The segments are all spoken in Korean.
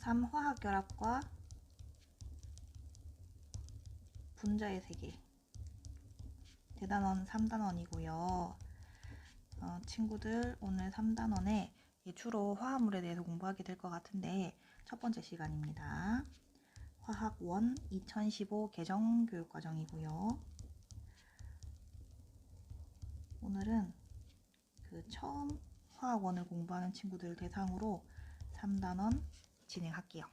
3화학결합과 분자의 세계 대단원 3단원이고요. 어, 친구들 오늘 3단원에 주로 화합물에 대해서 공부하게 될 것 같은데 첫 번째 시간입니다. 화학 1 2015 개정 교육과정이고요. 오늘은 그 처음 화학원을 공부하는 친구들 대상으로 3단원 진행할게요.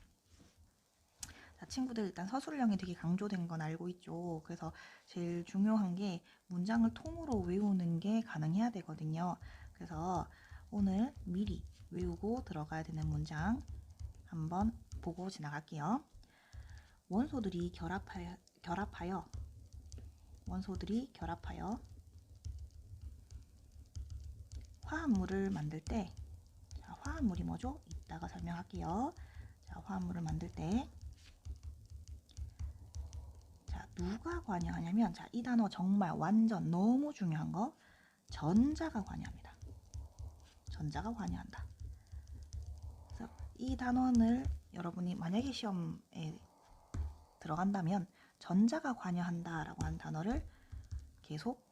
자, 친구들 일단 서술형이 되게 강조된 건 알고 있죠. 그래서 제일 중요한 게 문장을 통으로 외우는 게 가능해야 되거든요. 그래서 오늘 미리 외우고 들어가야 되는 문장 한번 보고 지나갈게요. 원소들이 결합하여, 결합하여 원소들이 결합하여 화합물을 만들 때 자, 화합물이 뭐죠? 이따가 설명할게요. 자, 화합물을 만들 때 자, 누가 관여하냐면 자, 이 단어 정말 완전 너무 중요한 거 전자가 관여합니다. 전자가 관여한다. 그래서 이 단원을 여러분이 만약에 시험에 들어간다면 전자가 관여한다 라고 하는 단어를 계속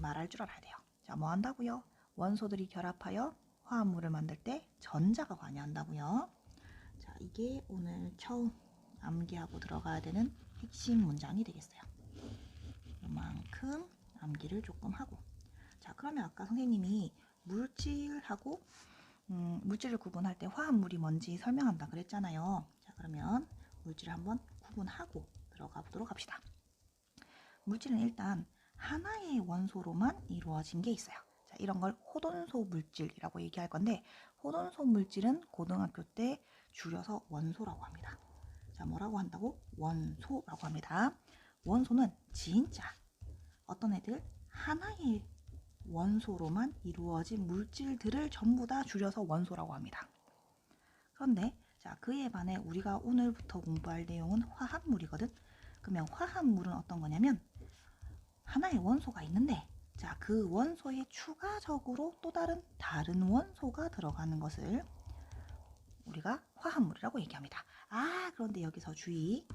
말할 줄 알아야 돼요. 자, 뭐 한다고요? 원소들이 결합하여 화합물을 만들 때 전자가 관여한다고요. 자, 이게 오늘 처음 암기하고 들어가야 되는 핵심 문장이 되겠어요. 이만큼 암기를 조금 하고. 자, 그러면 아까 선생님이 물질하고 음, 물질을 구분할 때 화합물이 뭔지 설명한다 그랬잖아요. 자, 그러면 물질을 한번 구분하고 들어가 보도록 합시다. 물질은 일단 하나의 원소로만 이루어진 게 있어요. 자, 이런 걸 호돈소 물질이라고 얘기할 건데 호돈소 물질은 고등학교 때 줄여서 원소라고 합니다. 자, 뭐라고 한다고? 원소라고 합니다. 원소는 진짜 어떤 애들 하나의 원소로만 이루어진 물질들을 전부 다 줄여서 원소라고 합니다. 그런데 자, 그에 반해 우리가 오늘부터 공부할 내용은 화합물이거든. 그러면 화합물은 어떤 거냐면 하나의 원소가 있는데 자, 그 원소에 추가적으로 또 다른 다른 원소가 들어가는 것을 우리가 화합물이라고 얘기합니다. 아, 그런데 여기서 주의.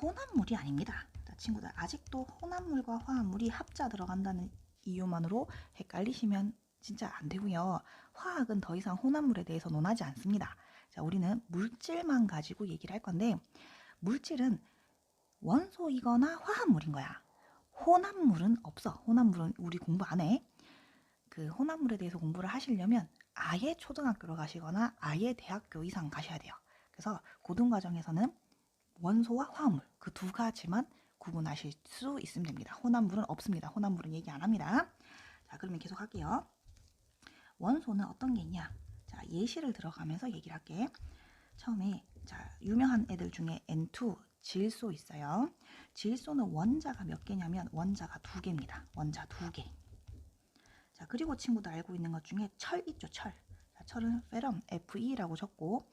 혼합물이 아닙니다. 자, 친구들 아직도 혼합물과 화합물이 합자 들어간다는 이유만으로 헷갈리시면 진짜 안 되고요. 화학은 더 이상 혼합물에 대해서 논하지 않습니다. 자, 우리는 물질만 가지고 얘기를 할 건데 물질은 원소이거나 화합물인 거야. 혼합물은 없어. 혼합물은 우리 공부 안 해. 그 혼합물에 대해서 공부를 하시려면 아예 초등학교로 가시거나 아예 대학교 이상 가셔야 돼요. 그래서 고등과정에서는 원소와 화합물 그 두 가지만 구분하실 수 있으면 됩니다. 혼합물은 없습니다. 혼합물은 얘기 안 합니다. 자, 그러면 계속 할게요. 원소는 어떤 게 있냐? 자, 예시를 들어가면서 얘기를 할게. 처음에 자, 유명한 애들 중에 N2 질소 있어요. 질소는 원자가 몇 개냐면 원자가 두 개입니다. 원자 두 개. 자, 그리고 친구들 알고 있는 것 중에 철 있죠, 철. 자, 철은 페럼 Fe라고 적고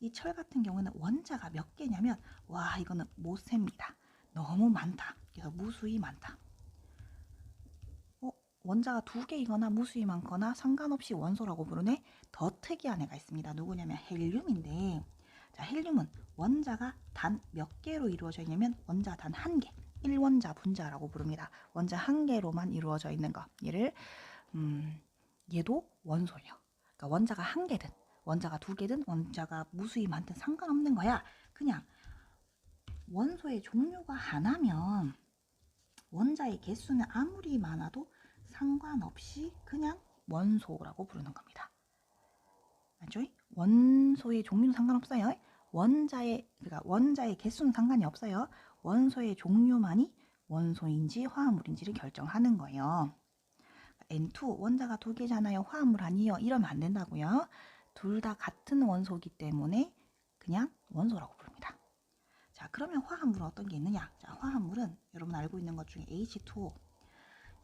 이 철 같은 경우는 원자가 몇 개냐면 와, 이거는 못 셉니다. 너무 많다. 그래서 무수히 많다. 어, 원자가 두 개이거나 무수히 많거나 상관없이 원소라고 부르네. 더 특이한 애가 있습니다. 누구냐면 헬륨인데 자, 헬륨은 원자가 단 몇 개로 이루어져 있냐면 원자 단 한 개. 1원자 분자라고 부릅니다. 원자 한 개로만 이루어져 있는 거. 얘를 음, 얘도 원소예요. 그러니까 원자가 한 개든 원자가 두 개든 원자가 무수히 많든 상관없는 거야. 그냥 원소의 종류가 하나면 원자의 개수는 아무리 많아도 상관없이 그냥 원소라고 부르는 겁니다. 맞죠? 원소의 종류는 상관없어요. 원자의 그러니까 원자의 개수는 상관이 없어요. 원소의 종류만이 원소인지 화합물인지를 결정하는 거예요. N2 원자가 두 개잖아요. 화합물 아니요. 이러면 안 된다고요. 둘 다 같은 원소기 때문에 그냥 원소라고 부릅니다. 자, 그러면 화합물은 어떤 게 있느냐? 자, 화합물은 여러분 알고 있는 것 중에 H2O.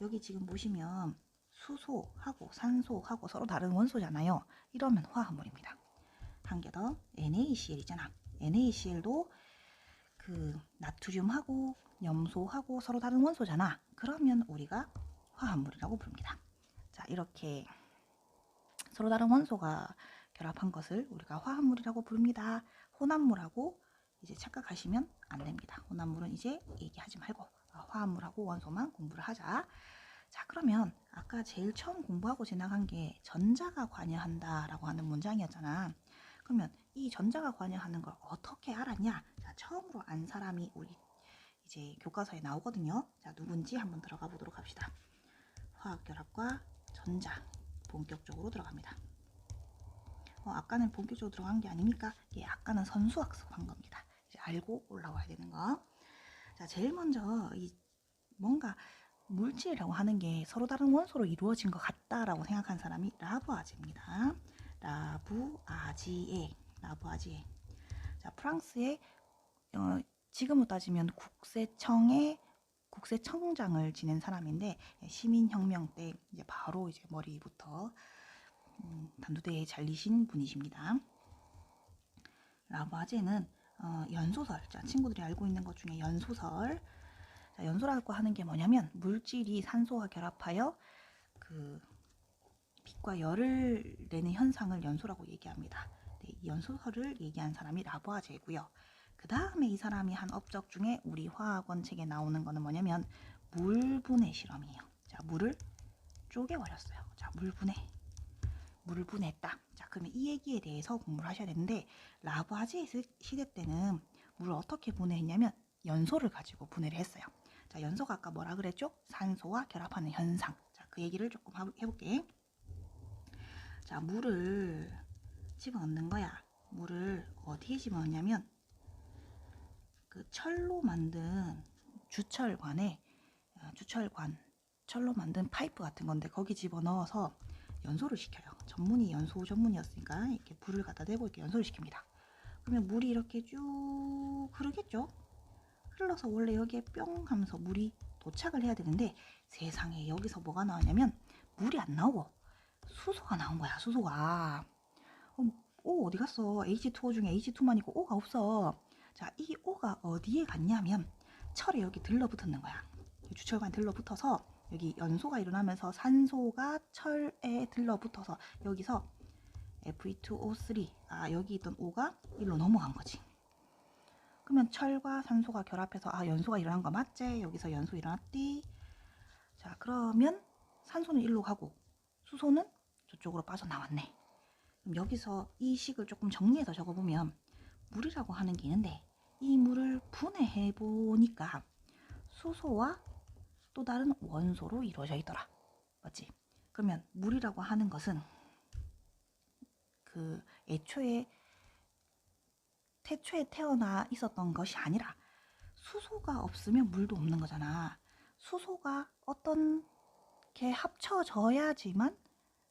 여기 지금 보시면 수소하고 산소하고 서로 다른 원소잖아요. 이러면 화합물입니다. 한 개 더 NaCl이잖아. NaCl도 그 나트륨하고 염소하고 서로 다른 원소잖아. 그러면 우리가 화합물이라고 부릅니다. 자, 이렇게 서로 다른 원소가 결합한 것을 우리가 화합물이라고 부릅니다. 혼합물하고 이제 착각하시면 안 됩니다. 혼합물은 이제 얘기하지 말고 어, 화합물하고 원소만 공부를 하자. 자, 그러면 아까 제일 처음 공부하고 지나간 게 전자가 관여한다라고 하는 문장이었잖아. 그러면 이 전자가 관여하는 걸 어떻게 알았냐? 자, 처음으로 안 사람이 우리 이제 교과서에 나오거든요. 자, 누군지 한번 들어가 보도록 합시다. 화학결합과 전자 본격적으로 들어갑니다. 어, 아까는 본격적으로 들어간 게 아닙니까? 예, 아까는 선수학습한 겁니다. 이제 알고 올라와야 되는 거. 자, 제일 먼저 이 뭔가 물질이라고 하는 게 서로 다른 원소로 이루어진 것 같다라고 생각한 사람이 라부아제입니다. 라부아지에, 라부아지에. 자, 프랑스의 어, 지금으로 따지면 국세청의 국세청장을 지낸 사람인데 예, 시민혁명 때 이제 바로 이제 머리부터 음, 단두대에 잘리신 분이십니다. 라바제는 어, 연소설, 자, 친구들이 알고 있는 것 중에 연소설. 자, 연소라고 하는 게 뭐냐면 물질이 산소와 결합하여 그 빛과 열을 내는 현상을 연소라고 얘기합니다. 네, 이 연소설을 얘기한 사람이 라부아제고요. 그 다음에 이 사람이 한 업적 중에 우리 화학원 책에 나오는 거는 뭐냐면 물분해 실험이에요. 자, 물을 쪼개버렸어요. 자, 물분해. 물을 분해했다. 자, 그러면 이 얘기에 대해서 공부를 하셔야 되는데 라부아제 시대 때는 물을 어떻게 분해했냐면 연소를 가지고 분해를 했어요. 자, 연소가 아까 뭐라 그랬죠? 산소와 결합하는 현상. 자, 그 얘기를 조금 하- 해볼게. 자, 물을 집어넣는 거야. 물을 어디에 집어넣냐면 그 철로 만든 주철관에 어, 주철관 철로 만든 파이프 같은 건데 거기 집어넣어서 연소를 시켜요. 전문이 연소 전문이었으니까 이렇게 불을 갖다 대고 이렇게 연소를 시킵니다. 그러면 물이 이렇게 쭉 흐르겠죠? 흘러서 원래 여기에 뿅 하면서 물이 도착을 해야 되는데 세상에 여기서 뭐가 나왔냐면 물이 안 나오고 수소가 나온 거야 수소가 어, O 어디 갔어 H2O 중에 H2만 있고 O가 없어 자이 O가 어디에 갔냐면 철에 여기 들러붙는 거야 주철관에 들러붙어서 여기 연소가 일어나면서 산소가 철에 들러붙어서 여기서 Fe2O3 아 여기 있던 O가 일로 넘어간 거지 그러면 철과 산소가 결합해서 아 연소가 일어난 거 맞지? 여기서 연소 일어났디. 자 그러면 산소는 일로 가고 수소는 저쪽으로 빠져나왔네. 그럼 여기서 이 식을 조금 정리해서 적어보면 물이라고 하는 게 있는데 이 물을 분해해 보니까 수소와 또 다른 원소로 이루어져 있더라. 맞지? 그러면 물이라고 하는 것은 그 애초에 태초에 태어나 있었던 것이 아니라 수소가 없으면 물도 없는 거잖아. 수소가 어떤 게 합쳐져야지만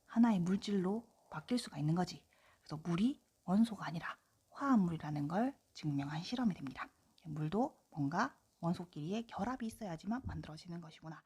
하나의 물질로 바뀔 수가 있는 거지. 그래서 물이 원소가 아니라 화합물이라는 걸 증명한 실험이 됩니다. 물도 뭔가 원소끼리의 결합이 있어야지만 만들어지는 것이구나.